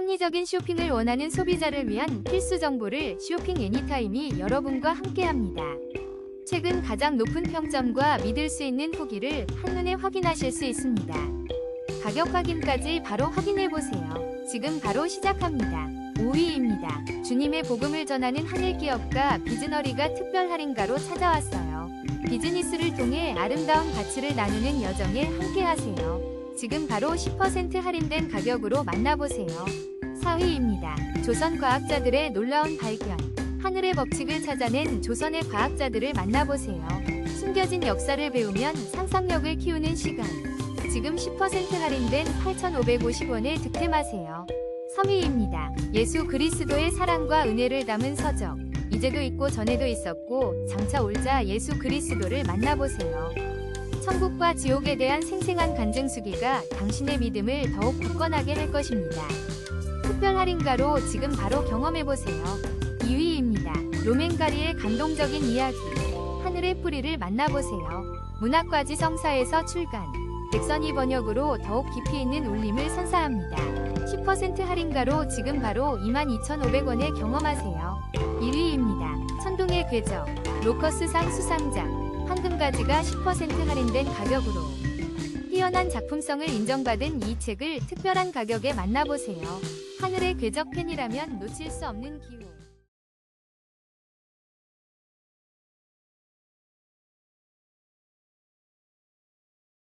합리적인 쇼핑을 원하는 소비자를 위한 필수 정보를 쇼핑 애니타임이 여러분과 함께합니다. 최근 가장 높은 평점과 믿을 수 있는 후기를 한눈에 확인하실 수 있습니다. 가격 확인까지 바로 확인해 보세요. 지금 바로 시작합니다. 5위입니다. 주님의 복음을 전하는 하늘 기업가 비즈너리가 특별 할인가로 찾아왔어요. 비즈니스를 통해 아름다운 가치를 나누는 여정에 함께하세요. 지금 바로 10% 할인된 가격으로 만나보세요. 4위입니다. 조선 과학자들의 놀라운 발견. 하늘의 법칙을 찾아낸 조선의 과학자들을 만나보세요. 숨겨진 역사를 배우면 상상력을 키우는 시간. 지금 10% 할인된 8,550원에 득템하세요. 3위입니다. 예수 그리스도의 사랑과 은혜를 담은 서적. 이제도 있고 전에도 있었고 장차 올자 예수 그리스도를 만나보세요. 천국과 지옥에 대한 생생한 간증 수기가 당신의 믿음을 더욱 굳건하게 할 것입니다. 특별 할인가로 지금 바로 경험해보세요. 2위입니다. 로맨가리의 감동적인 이야기. 하늘의 뿌리를 만나보세요. 문학과지 성사에서 출간. 백선이 번역으로 더욱 깊이 있는 울림을 선사합니다. 10% 할인가로 지금 바로 22,500원에 경험하세요. 1위입니다. 천둥의 궤적. 로커스상 수상작. 황금가지가 10% 할인된 가격으로. 뛰어난 작품성을 인정받은 이 책을 특별한 가격에 만나보세요. 하늘의 궤적 팬이라면 놓칠 수 없는 기호.